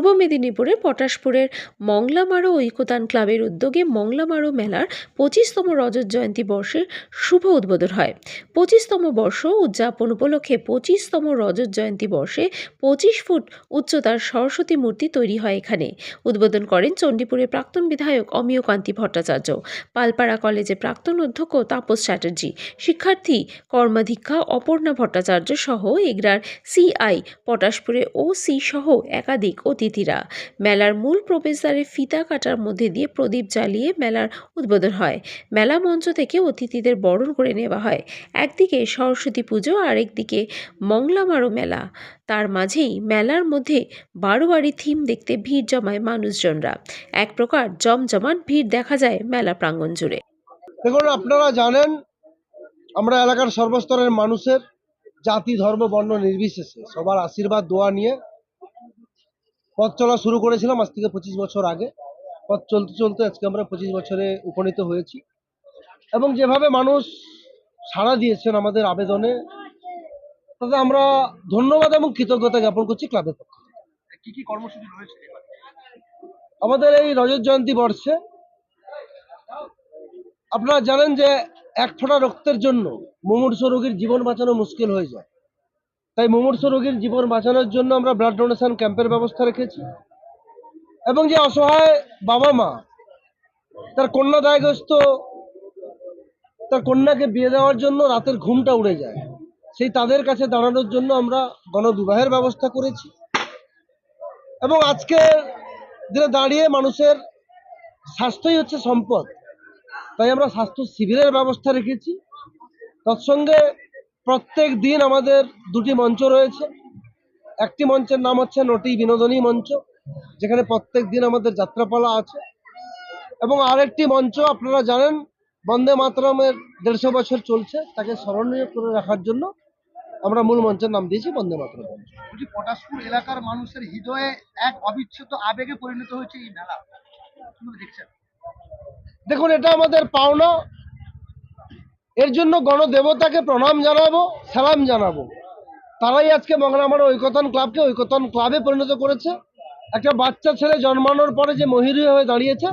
পূর্ব মেদিনীপুরের পটাশপুরের মংলামারো ঐকতান ক্লাবের উদ্যোগে মংলামারো মেলার পঁচিশতম রজত জয়ন্তী বর্ষের শুভ উদ্বোধন হয়। পঁচিশতম বর্ষ উদযাপন উপলক্ষে পঁচিশতম রজত জয়ন্তী বর্ষে পঁচিশ ফুট উচ্চতার সরস্বতী মূর্তি তৈরি হয় এখানে। উদ্বোধন করেন চণ্ডীপুরের প্রাক্তন বিধায়ক অমিয় কান্তি ভট্টাচার্য, পালপাড়া কলেজের প্রাক্তন অধ্যক্ষ তাপস চ্যাটার্জি, শিক্ষার্থী কর্মাধিক্ষা অপর্ণা ভট্টাচার্য সহ এগরার সিআই পটাশপুরে ও সি সহ একাধিক অতিথিরা। মেলার মূল প্রবেশদ্বারে ফিতা কাটার মধ্যে দিয়ে প্রদীপ জ্বালিয়ে মেলার উদ্বোধন হয়। মেলা মঞ্চ থেকে অতিথিদের বরণ করে নেওয়া হয়। একদিকে সরস্বতী পুজো আর একদিকে মংলামারো মেলা। তার মাঝেই মেলার মধ্যে বারোয়ারি থিম দেখতে ভিড় জমায় মানুষজনরা। এক প্রকার জমজমাট ভিড় দেখা যায় মেলা প্রাঙ্গণ জুড়ে। দেখুন, আপনারা জানেন, আমরা এলাকার সর্বস্তরের মানুষের জাতি, ধর্ম, বর্ণ নির্বিশেষে সবার আশীর্বাদ, দোয়া নিয়ে পথ চলা শুরু করেছিলাম আজ থেকে পঁচিশ বছর আগে। পথ চলতে চলতে আজকে আমরা পঁচিশ বছরে উপনীত হয়েছি। এবং যেভাবে মানুষ সাড়া দিয়েছেন আমাদের আবেদনে তাতে আমরা ধন্যবাদ এবং কৃতজ্ঞতা জ্ঞাপন করছি ক্লাবের পক্ষ কি কি কর্মসূচি রয়েছে আমাদের এই রজত জয়ন্তী বর্ষে আপনারা জানেন যে এক ফোঁটা রক্তের জন্য মুমূর্ষ রোগীর জীবন বাঁচানো মুশকিল হয়ে যায়। তাই মুমূর্ষ রোগীর জীবন বাঁচানোর জন্য আমরা ব্লাড ডোনেশন ক্যাম্পের ব্যবস্থা রেখেছি। এবং যে অসহায় বাবা মা, তার কন্যা দায়গ্রস্ত, তার কন্যাকে বিয়ে দেওয়ার জন্য রাতের ঘুমটা উড়ে যায়, সেই তাদের কাছে দাঁড়ানোর জন্য আমরা গণবিবাহের ব্যবস্থা করেছি। এবং আজকে দিনে দাঁড়িয়ে মানুষের স্বাস্থ্যই হচ্ছে সম্পদ, তাই আমরা স্বাস্থ্য শিবিরের ব্যবস্থা রেখেছি। তৎসঙ্গে প্রত্যেক দিন আমাদের দুটি মঞ্চ রয়েছে। একটি মঞ্চের নাম হচ্ছে নটি বিনোদনী মঞ্চ যেখানে প্রত্যেক দিন আমাদের যাত্রাপালা আছে। এবং আরেকটি মঞ্চ আপনারা জানেন বন্দে মাতরমের দেড়শো বছর চলছে তাকে স্মরণীয় করে রাখার জন্য আমরা মূল মঞ্চের নাম দিয়েছি বন্দে মাতরম। বলছি পটাশপুর এলাকার মানুষের হৃদয়ে এক অবিচ্ছেদ্য আবেগে পরিণত হয়েছে এই মেলা। দেখছেন? দেখুন এটা আমাদের পাওনা। এর জন্য গণদেবতাকে প্রণাম জানাব, সালাম জানাব। তারাই আজকে মংলামার ঐকতন ক্লাবকে ঐকতন ক্লাবে পরিণত করেছে। একটা বাচ্চা ছেলে জন্মানোর পরে যে মহিরী হয়ে দাঁড়িয়েছে,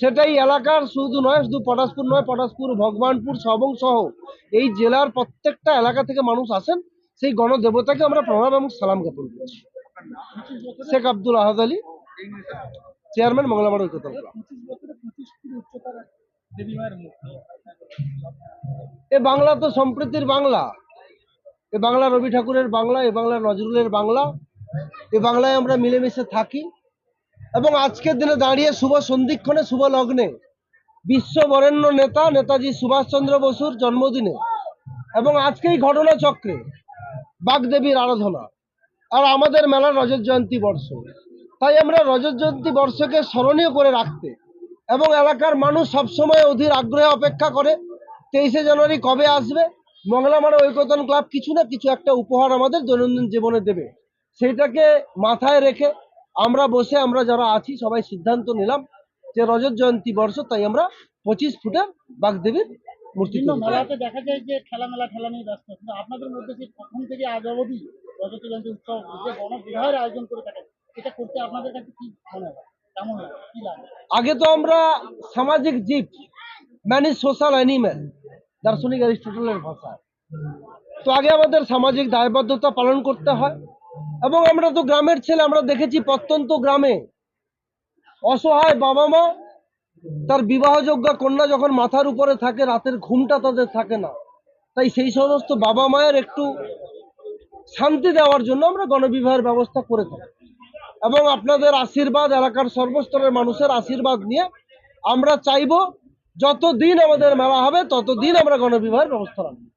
সেটাই এলাকার শুধু নয়, শুধু পটাশপুর নয়, পটাশপুর, ভগবানপুর, সবং সহ এই জেলার প্রত্যেকটা এলাকা থেকে মানুষ আসেন। সেই গণদেবতাকে আমরা প্রণাম এবং সালাম জ্ঞাপন করছি। Sheikh Abdul Ahad Ali, chairman Manglamar Oikotan club. এ বাংলা তো সম্প্রীতির বাংলা। এ বাংলা রবি ঠাকুরের বাংলা, এ বাংলা নজরুলের বাংলা, এ বাংলায় আমরা মিলেমিশে থাকি। এবং আজকের দিনে দাঁড়িয়ে শুভ সন্ধিক্ষণে, শুভ লগ্নে বিশ্ব বরেণ্য নেতা, নেতাজি সুভাষচন্দ্র বসুর জন্মদিনে এবং আজকেই ঘটনা চক্রে বাগদেবীর আরাধনা। আর আমাদের মেলার রজত জয়ন্তী বর্ষ। তাই আমরা রজত জয়ন্তী বর্ষকে স্মরণীয় করে রাখতে এবং এলাকার মানুষ সবসময় অধীর আগ্রহে অপেক্ষা করে। তেইশে জানুয়ারি কবে আসবে? মংলামারা ঐকতন ক্লাব কিছু না কিছু একটা উপহার আমাদের দৈনন্দিন জীবনে দেবে। সেইটাকে মাথায় রেখে আমরা বসে আমরা যারা আছি সবাই সিদ্ধান্ত নিলাম যে রজত জয়ন্তী বর্ষ তাই আমরা পঁচিশ ফুটের বাগদেবীর মূর্তি বিভিন্ন তৈরি করব। মেলাতে দেখা যায় যে খেলা মেলা খেলা নিয়ে ব্যস্ত। কিন্তু আপনাদের মধ্যে যে প্রথম থেকে আজ অবধি রজত জয়ন্তী উৎসব যে গণবিবাহের আয়োজন করে থাকেন এটা করতে আপনাদের কাছে কি মনে হয়? কেমন কি লাগে আগে তো আমরা সামাজিক জীব ইজ সোশ্যাল অ্যানিম্যাল দার্শনিক অ্যারিস্টটলের ভাষায় তো আগে আমাদের সামাজিক দায়বদ্ধতা পালন করতে হয়, এবং আমরা তো গ্রামের ছেলে, আমরা দেখেছি প্রত্যন্ত গ্রামে অসহায় বাবা মা, তার বিবাহযোগ্য কন্যা যখন মাথার উপরে থাকে, রাতের ঘুমটা তাদের থাকে না। তাই সেই সমস্ত বাবা মায়ের একটু শান্তি দেওয়ার জন্য আমরা গণবিবাহের ব্যবস্থা করে থাকি। এবং আপনাদের আশীর্বাদ, এলাকার সর্বস্তরের মানুষের আশীর্বাদ নিয়ে আমরা চাইব, যতদিন আমাদের মেলা হবে, ততদিন আমরা গণবিবাহের ব্যবস্থা রাখব।